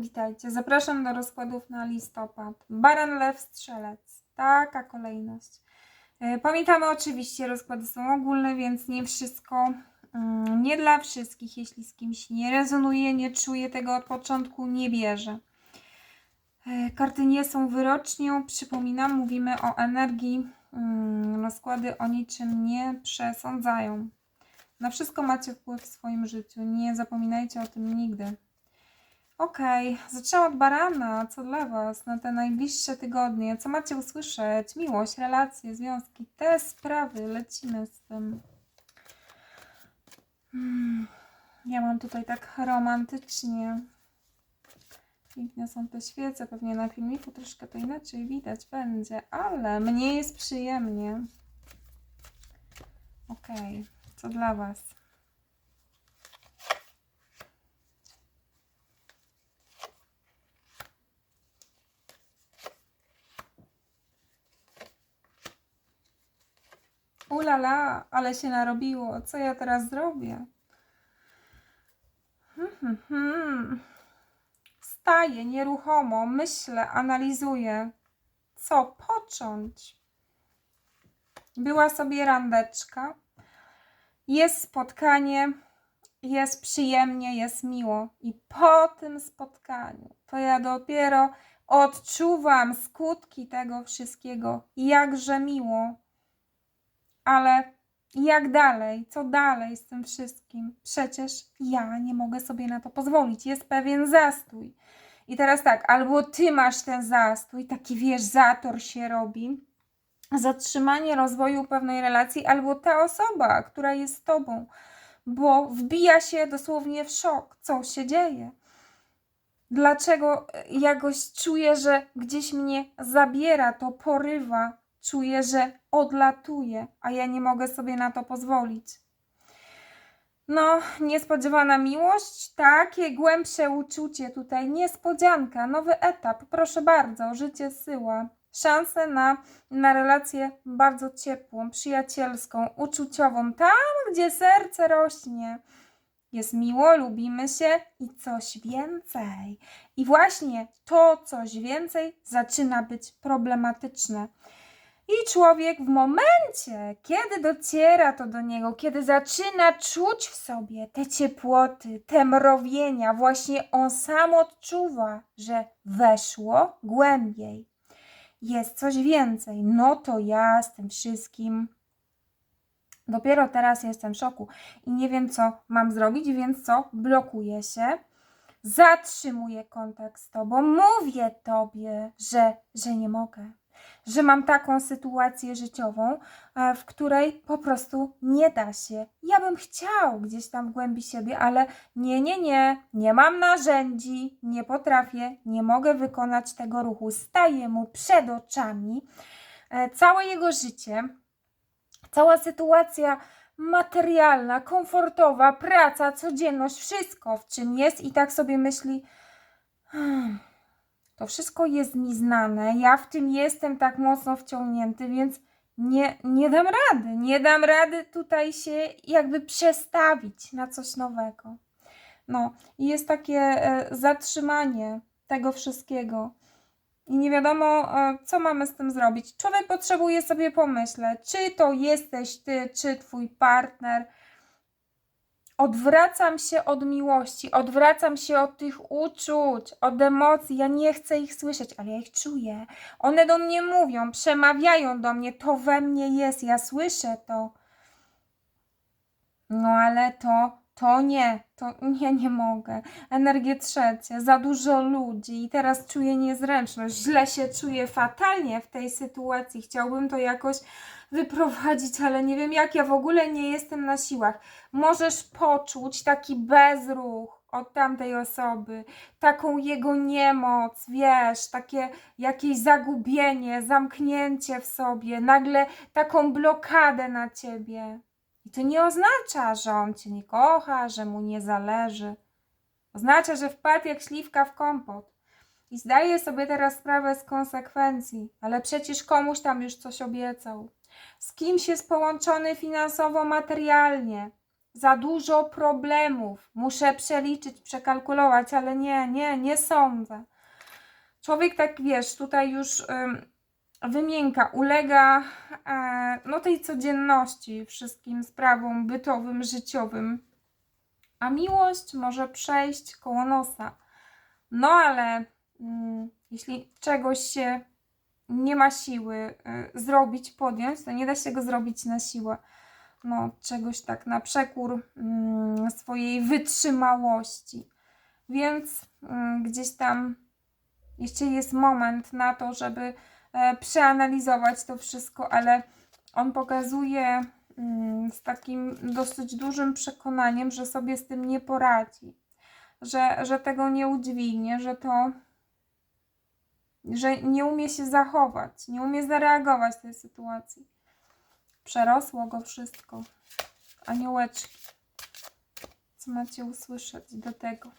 Witajcie. Zapraszam do rozkładów na listopad. Baran, lew, strzelec. Taka kolejność. E, Pamiętamy oczywiście, rozkłady są ogólne, więc nie wszystko, mm, nie dla wszystkich. Jeśli z kimś nie rezonuje, nie czuje tego od początku, nie bierze. E, Karty nie są wyrocznią. Przypominam, mówimy o energii. Mm, Rozkłady o niczym nie przesądzają. Na wszystko macie wpływ w swoim życiu. Nie zapominajcie o tym nigdy. Okej, zaczęłam od barana. Co dla Was na te najbliższe tygodnie? Co macie usłyszeć? Miłość, relacje, związki, te sprawy. Lecimy z tym. Hmm, Ja mam tutaj tak romantycznie. Piękne są te świece. Pewnie na filmiku troszkę to inaczej widać będzie, ale mnie jest przyjemnie. Okej, co dla Was? Ulala, ale się narobiło. Co ja teraz zrobię? Hmm, hmm, hmm. Staję nieruchomo, myślę, analizuję. Co począć? Była sobie randeczka. Jest spotkanie, jest przyjemnie, jest miło. I po tym spotkaniu to ja dopiero odczuwam skutki tego wszystkiego. Jakże miło. Ale jak dalej? Co dalej z tym wszystkim? Przecież ja nie mogę sobie na to pozwolić. Jest pewien zastój. I teraz tak, albo ty masz ten zastój, taki wiesz, zator się robi, zatrzymanie rozwoju pewnej relacji, albo ta osoba, która jest z tobą, bo wbija się dosłownie w szok, co się dzieje. Dlaczego jakoś czuję, że gdzieś mnie zabiera, to porywa, czuję, że odlatuje, a ja nie mogę sobie na to pozwolić. No, niespodziewana miłość, takie głębsze uczucie tutaj, niespodzianka, nowy etap, proszę bardzo, życie syła, szanse na, na relację bardzo ciepłą, przyjacielską, uczuciową, tam gdzie serce rośnie. Jest miło, lubimy się i coś więcej. I właśnie to coś więcej zaczyna być problematyczne. I człowiek w momencie, kiedy dociera to do niego, kiedy zaczyna czuć w sobie te ciepłoty, te mrowienia, właśnie on sam odczuwa, że weszło głębiej. Jest coś więcej. No to ja z tym wszystkim. Dopiero teraz jestem w szoku i nie wiem, co mam zrobić, więc co? Blokuję się, zatrzymuję kontakt z tobą, mówię tobie, że, że nie mogę że mam taką sytuację życiową, e, w której po prostu nie da się. Ja bym chciał gdzieś tam w głębi siebie, ale nie, nie, nie, nie mam narzędzi, nie potrafię, nie mogę wykonać tego ruchu. Staję mu przed oczami e, całe jego życie, cała sytuacja materialna, komfortowa, praca, codzienność, wszystko w czym jest i tak sobie myśli. Hmm, to wszystko jest mi znane, ja w tym jestem tak mocno wciągnięty, więc nie, nie dam rady, nie dam rady tutaj się jakby przestawić na coś nowego. No i jest takie e, zatrzymanie tego wszystkiego. I nie wiadomo, e, co mamy z tym zrobić. Człowiek potrzebuje sobie pomyśleć, czy to jesteś ty, czy twój partner, odwracam się od miłości, odwracam się od tych uczuć, od emocji. Ja nie chcę ich słyszeć, ale ja ich czuję. One do mnie mówią, przemawiają do mnie, to we mnie jest, ja słyszę to. No ale to, to nie, to nie, nie mogę. Energię trzecie, za dużo ludzi i teraz czuję niezręczność. Źle się czuję fatalnie w tej sytuacji. Chciałbym to jakoś wyprowadzić, ale nie wiem jak. Ja w ogóle nie jestem na siłach. Możesz poczuć taki bezruch od tamtej osoby, taką jego niemoc, wiesz, takie jakieś zagubienie, zamknięcie w sobie, nagle taką blokadę na ciebie. I to nie oznacza, że on cię nie kocha, że mu nie zależy. Oznacza, że wpadł jak śliwka w kompot. I zdaje sobie teraz sprawę z konsekwencji, ale przecież komuś tam już coś obiecał. Z kimś jest połączony finansowo, materialnie. za dużo problemów. Muszę przeliczyć, przekalkulować, ale nie, nie, nie sądzę. Człowiek tak wiesz, tutaj już wymięka, ulega e, no tej codzienności, wszystkim sprawom bytowym, życiowym. A miłość może przejść koło nosa. No ale mm, jeśli czegoś się nie ma siły y, zrobić, podjąć, to nie da się go zrobić na siłę. No, czegoś tak na przekór mm, swojej wytrzymałości. Więc mm, gdzieś tam jeszcze jest moment na to, żeby przeanalizować to wszystko, ale on pokazuje mm, z takim dosyć dużym przekonaniem, że sobie z tym nie poradzi, że, że tego nie udźwignie, że to że nie umie się zachować, nie umie zareagować w tej sytuacji. Przerosło go wszystko. Aniołeczki. Co macie usłyszeć do tego?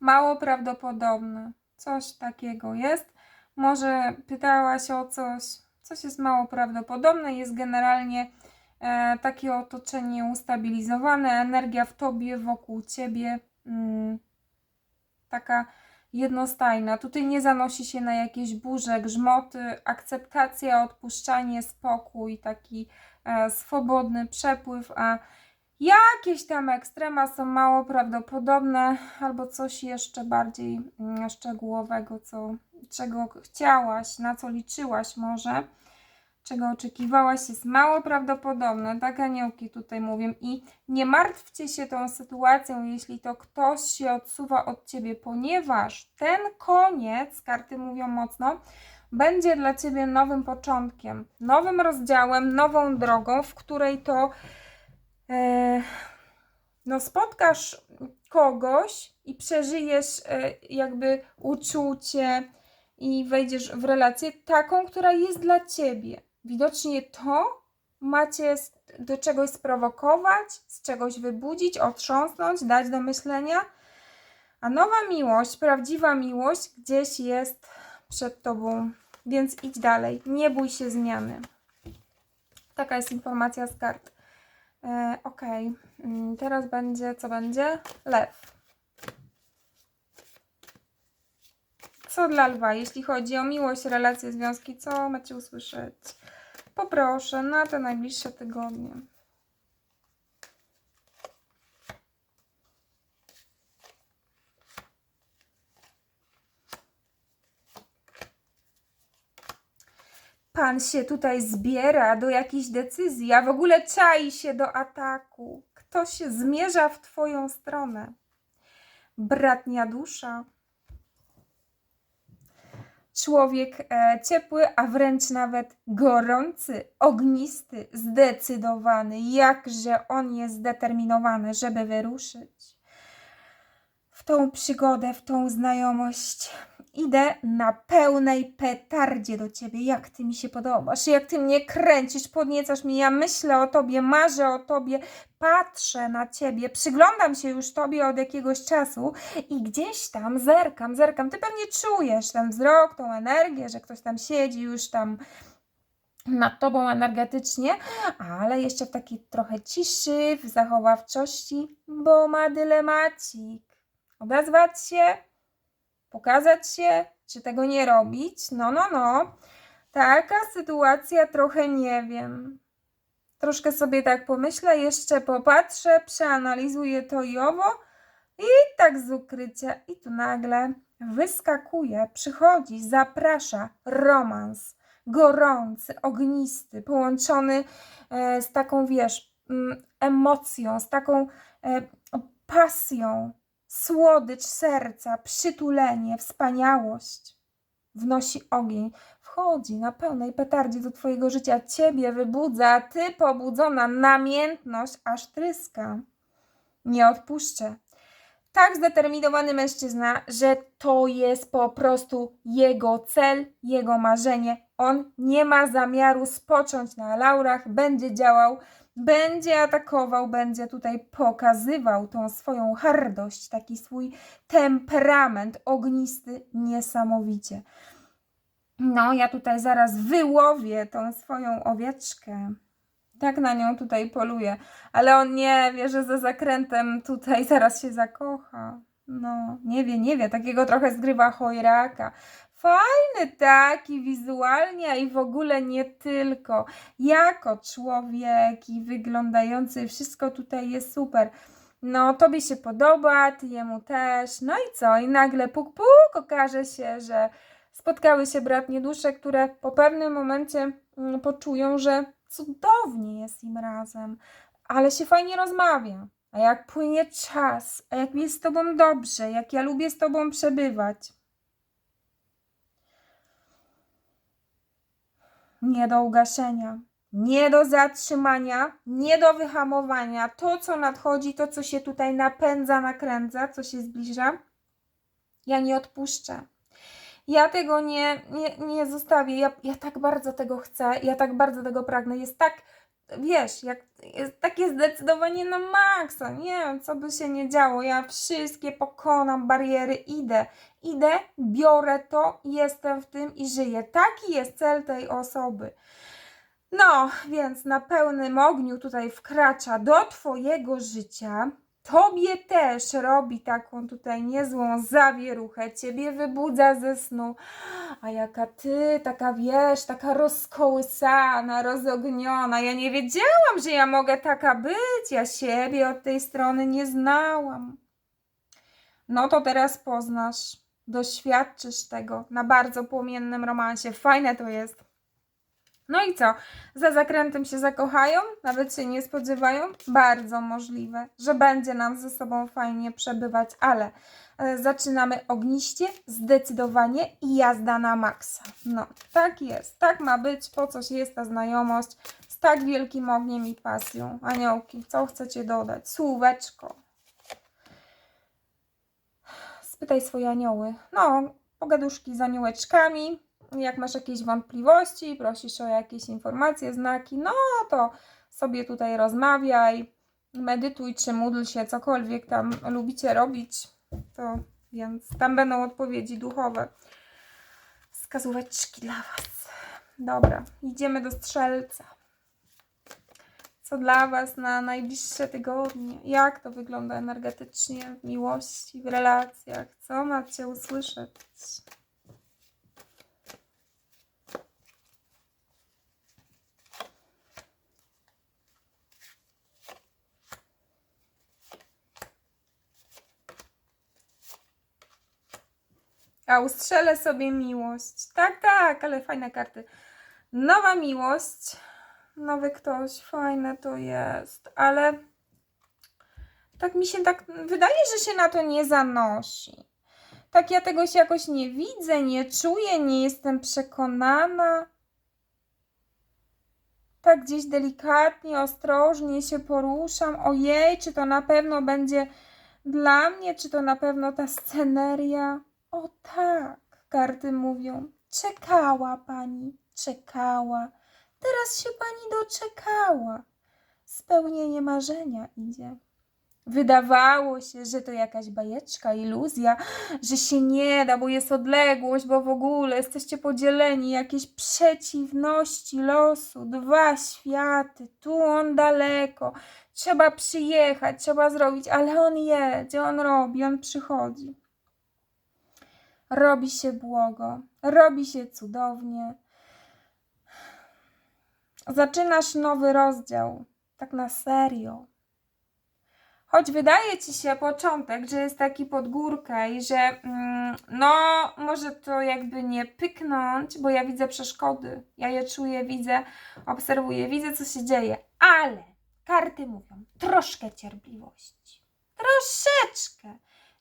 Mało prawdopodobne. Coś takiego jest. Może pytałaś o coś, coś jest mało prawdopodobne. Jest generalnie e, takie otoczenie ustabilizowane, energia w tobie, wokół ciebie. Mm, taka jednostajna. Tutaj nie zanosi się na jakieś burze, grzmoty, akceptacja, odpuszczanie, spokój, taki e, swobodny przepływ, a jakieś tam ekstrema są mało prawdopodobne, albo coś jeszcze bardziej mm, szczegółowego, co, czego chciałaś, na co liczyłaś może czego oczekiwałaś, jest mało prawdopodobne. Tak aniołki tutaj mówią. I nie martwcie się tą sytuacją, jeśli to ktoś się odsuwa od ciebie, ponieważ ten koniec, karty mówią mocno, będzie dla ciebie nowym początkiem, nowym rozdziałem, nową drogą, w której to no, spotkasz kogoś i przeżyjesz e, jakby uczucie i wejdziesz w relację taką, która jest dla ciebie widocznie to macie do czegoś sprowokować, z czegoś wybudzić, otrząsnąć, dać do myślenia. A nowa miłość, prawdziwa miłość gdzieś jest przed tobą, więc idź dalej. Nie bój się zmiany. Taka jest informacja z kart. E, ok, mm, teraz będzie, co będzie? Lew. Co dla lwa, jeśli chodzi o miłość, relacje, związki, co macie usłyszeć? Poproszę na te najbliższe tygodnie. Pan się tutaj zbiera do jakiejś decyzji, a w ogóle czai się do ataku. Ktoś zmierza w Twoją stronę. Bratnia dusza człowiek e, ciepły, a wręcz nawet gorący, ognisty, zdecydowany, jakże on jest zdeterminowany, żeby wyruszyć w tą przygodę, w tą znajomość. Idę na pełnej petardzie do ciebie. Jak ty mi się podobasz, jak ty mnie kręcisz, podniecasz mnie. Ja myślę o tobie, marzę o tobie, patrzę na ciebie, przyglądam się już tobie od jakiegoś czasu i gdzieś tam zerkam, zerkam. Ty pewnie czujesz ten wzrok, tą energię, że ktoś tam siedzi już tam nad tobą energetycznie, ale jeszcze w takiej trochę ciszy, w zachowawczości, bo ma dylemacik. Odezwać się, pokazać się, czy tego nie robić. No, no, no. Taka sytuacja trochę nie wiem. Troszkę sobie tak pomyślę, jeszcze popatrzę, przeanalizuję to i owo i tak z ukrycia. I tu nagle wyskakuje, przychodzi, zaprasza romans gorący, ognisty, połączony e, z taką, wiesz, mm, emocją, z taką e, pasją, słodycz serca, przytulenie, wspaniałość. Wnosi ogień, wchodzi na pełnej petardzie do Twojego życia, Ciebie wybudza, Ty pobudzona, namiętność aż tryska. Nie odpuszczę. Tak zdeterminowany mężczyzna, że to jest po prostu jego cel, jego marzenie. On nie ma zamiaru spocząć na laurach, będzie działał będzie atakował, będzie tutaj pokazywał tą swoją hardość, taki swój temperament ognisty niesamowicie. No, ja tutaj zaraz wyłowię tą swoją owieczkę. Tak na nią tutaj poluje. Ale on nie wie, że za zakrętem tutaj zaraz się zakocha. No, nie wie, nie wie. Takiego trochę zgrywa chojraka. Fajny taki wizualnie i w ogóle nie tylko. Jako człowiek i wyglądający, wszystko tutaj jest super. No, tobie się podoba, ty jemu też. No i co? I nagle puk puk okaże się, że spotkały się bratnie dusze, które po pewnym momencie mm, poczują, że cudownie jest im razem, ale się fajnie rozmawia. A jak płynie czas, a jak mi jest z tobą dobrze, jak ja lubię z tobą przebywać. Nie do ugaszenia, nie do zatrzymania, nie do wyhamowania. To, co nadchodzi, to, co się tutaj napędza, nakręca, co się zbliża, ja nie odpuszczę. Ja tego nie, nie, nie zostawię. Ja, ja tak bardzo tego chcę, ja tak bardzo tego pragnę. Jest tak, wiesz, jak, jest takie zdecydowanie na maksa. Nie wiem, co by się nie działo. Ja wszystkie pokonam bariery, idę. Idę, biorę to, jestem w tym i żyję. Taki jest cel tej osoby. No, więc na pełnym ogniu tutaj wkracza do Twojego życia. Tobie też robi taką tutaj niezłą zawieruchę, ciebie wybudza ze snu. A jaka ty, taka wiesz, taka rozkołysana, rozogniona. Ja nie wiedziałam, że ja mogę taka być. Ja siebie od tej strony nie znałam. No to teraz poznasz, doświadczysz tego na bardzo płomiennym romansie. Fajne to jest. No i co? Za zakrętem się zakochają? Nawet się nie spodziewają? Bardzo możliwe, że będzie nam ze sobą fajnie przebywać, ale e, zaczynamy ogniście, zdecydowanie i jazda na maksa. No, tak jest, tak ma być, po coś jest ta znajomość z tak wielkim ogniem i pasją. Aniołki, co chcecie dodać? Słóweczko. Spytaj swoje anioły. No, pogaduszki z aniołeczkami, jak masz jakieś wątpliwości, prosisz o jakieś informacje, znaki, no to sobie tutaj rozmawiaj, medytuj czy módl się, cokolwiek tam lubicie robić, to więc tam będą odpowiedzi duchowe. Wskazóweczki dla Was. Dobra, idziemy do strzelca. Co dla Was na najbliższe tygodnie? Jak to wygląda energetycznie w miłości, w relacjach? Co macie usłyszeć? A ustrzelę sobie miłość. Tak, tak, ale fajne karty. Nowa miłość. Nowy ktoś, fajne to jest, ale tak mi się tak wydaje, że się na to nie zanosi. Tak ja tego się jakoś nie widzę, nie czuję, nie jestem przekonana. Tak gdzieś delikatnie, ostrożnie się poruszam. Ojej, czy to na pewno będzie dla mnie, czy to na pewno ta sceneria? O tak, karty mówią. Czekała pani, czekała. Teraz się pani doczekała. Spełnienie marzenia idzie. Wydawało się, że to jakaś bajeczka, iluzja, że się nie da, bo jest odległość, bo w ogóle jesteście podzieleni, jakieś przeciwności losu, dwa światy, tu on daleko, trzeba przyjechać, trzeba zrobić, ale on jedzie, on robi, on przychodzi robi się błogo, robi się cudownie. Zaczynasz nowy rozdział, tak na serio. Choć wydaje ci się początek, że jest taki pod górkę i że mm, no, może to jakby nie pyknąć, bo ja widzę przeszkody. Ja je czuję, widzę, obserwuję, widzę, co się dzieje. Ale karty mówią, troszkę cierpliwości. Troszeczkę.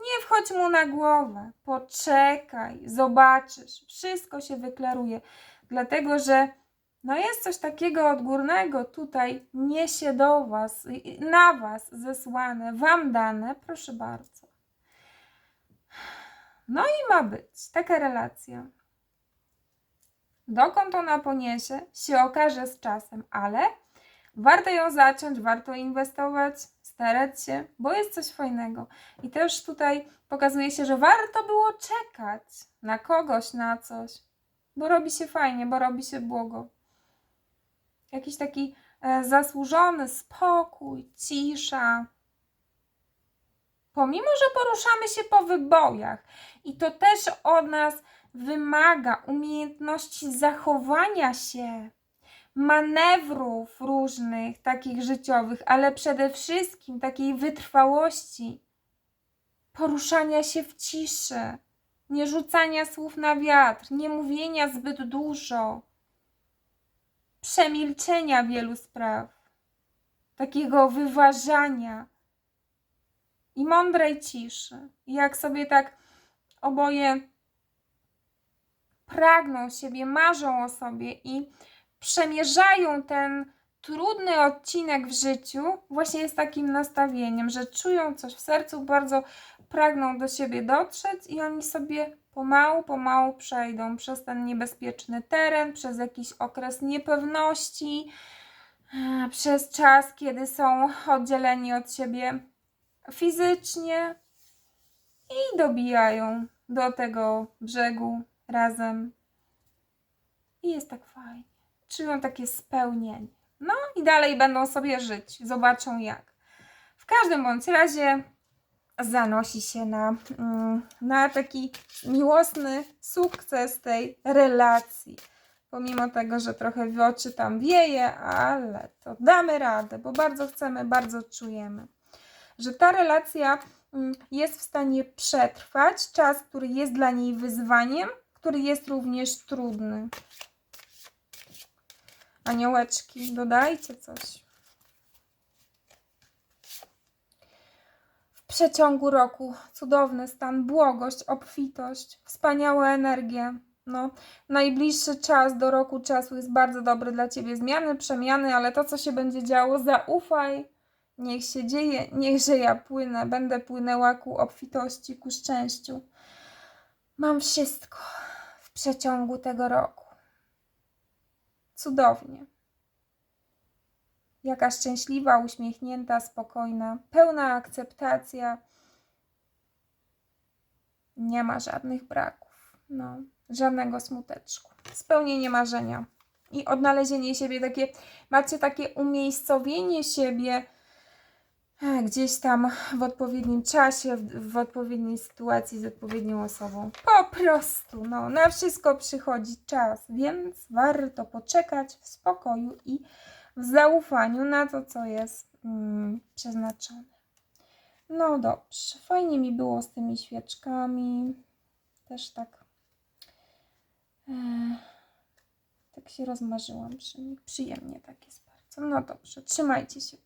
Nie wchodź mu na głowę, poczekaj, zobaczysz, wszystko się wyklaruje, dlatego że no jest coś takiego odgórnego tutaj, niesie do Was, na Was zesłane, Wam dane, proszę bardzo. No i ma być taka relacja. Dokąd ona poniesie, się okaże z czasem, ale warto ją zacząć, warto inwestować, starać się, bo jest coś fajnego. I też tutaj pokazuje się, że warto było czekać na kogoś, na coś, bo robi się fajnie, bo robi się błogo. Jakiś taki e, zasłużony spokój, cisza. Pomimo, że poruszamy się po wybojach i to też od nas wymaga umiejętności zachowania się, manewrów różnych, takich życiowych, ale przede wszystkim takiej wytrwałości, poruszania się w ciszy, nie rzucania słów na wiatr, nie mówienia zbyt dużo, przemilczenia wielu spraw, takiego wyważania i mądrej ciszy. Jak sobie tak oboje pragną siebie, marzą o sobie i przemierzają ten trudny odcinek w życiu, właśnie jest takim nastawieniem, że czują coś w sercu, bardzo pragną do siebie dotrzeć i oni sobie pomału, pomału przejdą przez ten niebezpieczny teren, przez jakiś okres niepewności, e, przez czas, kiedy są oddzieleni od siebie fizycznie i dobijają do tego brzegu razem. I jest tak fajnie. Czują takie spełnienie. No i dalej będą sobie żyć. Zobaczą jak. W każdym bądź razie zanosi się na, mm, na taki miłosny sukces tej relacji. Pomimo tego, że trochę w oczy tam wieje, ale to damy radę, bo bardzo chcemy, bardzo czujemy, że ta relacja mm, jest w stanie przetrwać czas, który jest dla niej wyzwaniem, który jest również trudny. Aniołeczki, dodajcie coś. W przeciągu roku cudowny stan, błogość, obfitość, wspaniałe energie. No, najbliższy czas do roku czasu jest bardzo dobry dla ciebie. Zmiany, przemiany, ale to, co się będzie działo, zaufaj. Niech się dzieje, niechże ja płynę, będę płynęła ku obfitości, ku szczęściu. Mam wszystko w przeciągu tego roku. Cudownie. Jaka szczęśliwa, uśmiechnięta, spokojna, pełna akceptacja. Nie ma żadnych braków, no, żadnego smuteczku. Spełnienie marzenia i odnalezienie siebie, takie, macie takie umiejscowienie siebie gdzieś tam w odpowiednim czasie, w, w odpowiedniej sytuacji z odpowiednią osobą. Po prostu, no, na wszystko przychodzi czas, więc warto poczekać w spokoju i w zaufaniu na to, co jest mm, przeznaczone. No dobrze, fajnie mi było z tymi świeczkami. Też tak. E, tak się rozmarzyłam przy nich. Przyjemnie tak jest bardzo. No dobrze, trzymajcie się.